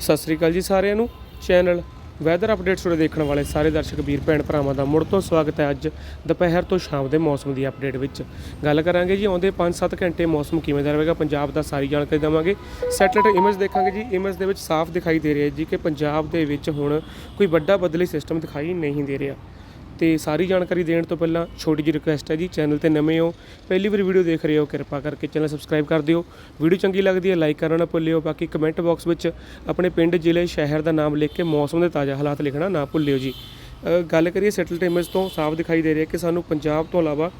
ਸਤਿ ਸ੍ਰੀ ਅਕਾਲ ਜੀ ਸਾਰਿਆਂ ਨੂੰ। ਚੈਨਲ ਵੈਦਰ ਅਪਡੇਟਸ ਉਰੇ ਦੇਖਣ ਵਾਲੇ ਸਾਰੇ ਦਰਸ਼ਕ ਵੀਰ, ਭੈਣ ਭਰਾਵਾਂ ਦਾ ਮੁੜ ਤੋਂ ਸਵਾਗਤ ਹੈ ਅੱਜ ਦੁਪਹਿਰ ਤੋਂ ਸ਼ਾਮ ਦੇ ਮੌਸਮ ਦੀ ਅਪਡੇਟ ਵਿੱਚ। ਗੱਲ ਕਰਾਂਗੇ ਜੀ ਆਉਂਦੇ 5-7 ਘੰਟੇ ਮੌਸਮ ਕਿਵੇਂ ਦਾ ਰਹੇਗਾ, ਪੰਜਾਬ ਦਾ ਸਾਰੀ ਜਾਣਕਾਰੀ ਦੇਵਾਂਗੇ। ਸੈਟਲਾਈਟ ਇਮੇਜ ਦੇਖਾਂਗੇ ਜੀ ਇਮੇਜ ਦੇ ਵਿੱਚ ਸਾਫ਼ ਦਿਖਾਈ ਦੇ ਰਿਹਾ ਜੀ ਕਿ ਪੰਜਾਬ ਦੇ ਵਿੱਚ ਹੁਣ ਕੋਈ ਵੱਡਾ ਬਦਲੀ ਸਿਸਟਮ ਦਿਖਾਈ ਨਹੀਂ ਦੇ ਰਿਹਾ। ਤੇ ਸਾਰੀ ਜਾਣਕਾਰੀ ਦੇਣ ਤੋਂ ਪਹਿਲਾਂ ਛੋਟੀ ਜਿਹੀ ਰਿਕੁਐਸਟ ਹੈ ਜੀ ਚੈਨਲ ਤੇ ਨਵੇਂ ਹੋ ਪਹਿਲੀ ਵਾਰ ਵੀਡੀਓ ਦੇਖ ਰਹੇ ਹੋ ਕਿਰਪਾ ਕਰਕੇ ਚੈਨਲ ਸਬਸਕ੍ਰਾਈਬ ਕਰ ਦਿਓ। ਵੀਡੀਓ ਚੰਗੀ ਲੱਗਦੀ ਹੈ ਲਾਈਕ ਕਰਨਾ ਨਾ ਭੁੱਲਿਓ ਬਾਕੀ ਕਮੈਂਟ ਬਾਕਸ ਵਿੱਚ ਆਪਣੇ ਪਿੰਡ ਜ਼ਿਲ੍ਹੇ ਸ਼ਹਿਰ ਦਾ ਨਾਮ ਲਿਖ ਕੇ ਮੌਸਮ ਦੇ ਤਾਜ਼ਾ ਹਾਲਾਤ ਲਿਖਣਾ ਨਾ ਭੁੱਲਿਓ ਜੀ। ਅ, ਗੱਲ ਕਰੀਏ ਸੈਟਲ ਇਮੇਜ ਤੋਂ ਸਾਫ਼ ਦਿਖਾਈ ਦੇ ਰਿਹਾ ਕਿ ਸਾਨੂੰ ਪੰਜਾਬ ਤੋਂ ਇਲਾਵਾ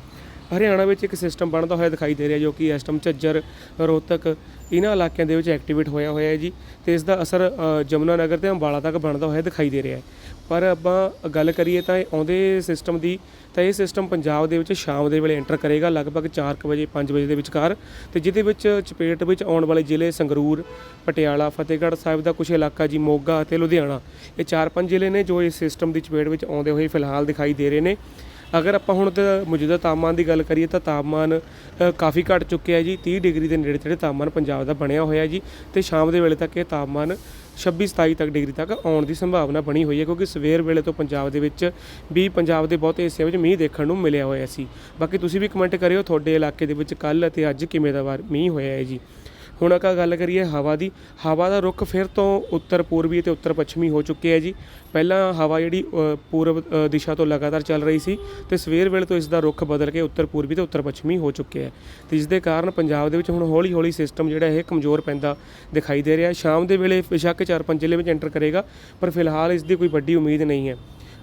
ਹਰਿਆਣਾ ਵਿੱਚ ਇੱਕ ਸਿਸਟਮ ਬਣਦਾ ਹੋਇਆ ਦਿਖਾਈ ਦੇ ਰਿਹਾ ਜੋ ਕਿ ਇਸ ਟਾਈਮ ਝੱਜਰ ਰੋਹਤਕ ਇਹਨਾਂ ਇਲਾਕਿਆਂ ਦੇ ਵਿੱਚ ਐਕਟੀਵੇਟ ਹੋਇਆ ਹੋਇਆ ਹੈ ਜੀ ਤੇ ਇਸ ਦਾ ਅਸਰ ਅ, ਯਮੁਨਾ ਨਗਰ ਤੇ ਅੰਬਾਲਾ ਤੱਕ ਬਣਦਾ ਹੋਇਆ ਦਿਖਾਈ ਦੇ ਰਿਹਾ ਹੈ। ਪਰ ਆਪਾਂ ਗੱਲ ਕਰੀਏ ਤਾਂ ਇਹ ਆਉਂਦੇ ਸਿਸਟਮ ਦੀ ਤਾਂ ਇਹ ਸਿਸਟਮ ਪੰਜਾਬ ਦੇ ਵਿੱਚ ਸ਼ਾਮ ਦੇ ਵੇਲੇ ਐਂਟਰ ਕਰੇਗਾ ਲਗਭਗ 4:00 ਵਜੇ 5 ਵਜੇ ਦੇ ਵਿਚਕਾਰ ਤੇ ਜਿਹਦੇ ਵਿੱਚ ਚਪੇਟ ਵਿੱਚ ਆਉਣ ਵਾਲੇ ਜ਼ਿਲ੍ਹੇ ਸੰਗਰੂਰ ਪਟਿਆਲਾ ਫਤਿਹਗੜ੍ਹ ਸਾਹਿਬ ਦਾ ਕੁਝ ਇਲਾਕਾ ਜੀ ਮੋਗਾ ਅਤੇ ਲੁਧਿਆਣਾ। ਇਹ ਚਾਰ ਪੰਜ ਜ਼ਿਲ੍ਹੇ ਨੇ ਜੋ ਇਸ ਸਿਸਟਮ ਦੀ ਚਪੇਟ ਵਿੱਚ ਆਉਂਦੇ ਹੋਏ ਫਿਲਹਾਲ ਦਿਖਾਈ ਦੇ ਰਹੇ ਨੇ। ਅਗਰ ਆਪਾਂ ਹੁਣ ਤੇ ਮੌਜੂਦਾ ਤਾਪਮਾਨ ਦੀ ਗੱਲ ਕਰੀਏ ਤਾਂ ਤਾਪਮਾਨ ਕਾਫੀ ਘਟ ਚੁੱਕਿਆ ਹੈ ਜੀ 30 ਡਿਗਰੀ ਦੇ ਨੇੜੇ ਤੇੜੇ ਤਾਪਮਾਨ ਪੰਜਾਬ ਦਾ ਬਣਿਆ ਹੋਇਆ ਜੀ ਤੇ ਸ਼ਾਮ ਦੇ ਵੇਲੇ ਤੱਕ ਇਹ ਤਾਪਮਾਨ 26 27 ਤੱਕ ਡਿਗਰੀ ਤੱਕ ਆਉਣ ਦੀ ਸੰਭਾਵਨਾ ਬਣੀ ਹੋਈ ਹੈ ਕਿਉਂਕਿ ਸਵੇਰ ਵੇਲੇ ਤੋਂ ਪੰਜਾਬ ਦੇ ਵਿੱਚ ਵੀ ਪੰਜਾਬ ਦੇ ਬਹੁਤੇ ਹਿੱਸਿਆਂ ਵਿੱਚ ਮੀਂਹ ਦੇਖਣ ਨੂੰ ਮਿਲਿਆ ਹੋਇਆ ਸੀ। ਬਾਕੀ ਤੁਸੀਂ ਵੀ ਕਮੈਂਟ ਕਰਿਓ, ਤੁਹਾਡੇ ਇਲਾਕੇ ਦੇ ਵਿੱਚ ਕੱਲ ਅਤੇ ਅੱਜ ਕਿਵੇਂ ਦਾ ਵਾਰ, ਮੀਂਹ ਹੋਇਆ ਹੈ ਜੀ। ਹੁਣ ਆਪਾਂ ਗੱਲ ਕਰੀਏ ਹਵਾ ਦੀ, ਹਵਾ ਦਾ ਰੁਖ ਫਿਰ ਤੋਂ ਉੱਤਰ ਪੂਰਬੀ ਅਤੇ ਉੱਤਰ ਪੱਛਮੀ ਹੋ ਚੁੱਕਿਆ ਹੈ ਜੀ। ਪਹਿਲਾਂ ਹਵਾ ਜਿਹੜੀ ਪੂਰਬ ਦਿਸ਼ਾ ਤੋਂ ਲਗਾਤਾਰ ਚੱਲ ਰਹੀ ਸੀ ਤੇ ਸਵੇਰ ਵੇਲੇ ਤੋਂ ਇਸ ਦਾ ਰੁਖ ਬਦਲ ਕੇ ਉੱਤਰ ਪੂਰਬੀ ਤੇ ਉੱਤਰ ਪੱਛਮੀ ਹੋ ਚੁੱਕਿਆ ਹੈ ਤੇ ਜਿਸ ਦੇ ਕਾਰਨ ਪੰਜਾਬ ਦੇ ਵਿੱਚ ਹੁਣ ਹੌਲੀ ਹੌਲੀ ਸਿਸਟਮ ਜਿਹੜਾ ਇਹ ਕਮਜ਼ੋਰ ਪੈਂਦਾ ਦਿਖਾਈ ਦੇ ਰਿਹਾ ਸ਼ਾਮ ਦੇ ਵੇਲੇ ਬੇਸ਼ੱਕ ਚਾਰ ਪੰਜ ਜ਼ਿਲ੍ਹੇ ਵਿੱਚ ਐਂਟਰ ਕਰੇਗਾ, ਪਰ ਫਿਲਹਾਲ ਇਸ ਦੀ ਕੋਈ ਵੱਡੀ ਉਮੀਦ ਨਹੀਂ ਹੈ।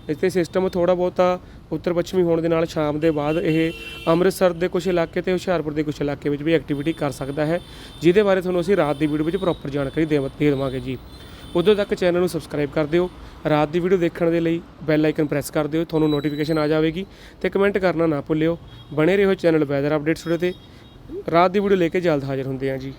ਇਸ ਤੇ ਸਿਸਟਮ ਥੋੜਾ ਬਹੁਤਾ ਉੱਤਰ ਪੱਛਮੀ ਹੋਣ ਦੇ ਨਾਲ ਸ਼ਾਮ ਦੇ ਬਾਅਦ ਇਹ ਅੰਮ੍ਰਿਤਸਰ ਦੇ ਕੁਝ ਇਲਾਕੇ ਤੇ ਹੁਸ਼ਿਆਰਪੁਰ ਦੇ ਕੁਝ ਇਲਾਕੇ ਵਿੱਚ ਵੀ ਐਕਟੀਵਿਟੀ ਕਰ ਸਕਦਾ ਹੈ, ਜਿਹਦੇ ਬਾਰੇ ਤੁਹਾਨੂੰ ਅਸੀਂ ਰਾਤ ਦੀ ਵੀਡੀਓ ਵਿੱਚ ਪ੍ਰੋਪਰ ਜਾਣਕਾਰੀ ਦੇਵ- ਦੇ ਦੇਵਾਂਗੇ ਜੀ। ਉਦੋਂ ਤੱਕ ਚੈਨਲ ਨੂੰ ਸਬਸਕ੍ਰਾਈਬ ਕਰ ਦਿਓ, ਰਾਤ ਦੀ ਵੀਡੀਓ ਦੇਖਣ ਦੇ ਲਈ ਬੈਲ ਆਈਕਨ ਪ੍ਰੈਸ ਕਰ ਦਿਓ, ਤੁਹਾਨੂੰ ਨੋਟੀਫਿਕੇਸ਼ਨ ਆ ਜਾਵੇਗੀ ਤੇ ਕਮੈਂਟ ਕਰਨਾ ਨਾ ਭੁੱਲਿਓ। ਬਣੇ ਰਹੋ ਚੈਨਲ ਵੈਦਰ ਅਪਡੇਟਸ ਤੇ। ਰਾਤ ਦੀ ਵੀਡੀਓ ਲੈ ਕੇ ਜਲਦ ਹਾਜ਼ਰ ਹੁੰਦੇ ਹਾਂ ਜੀ।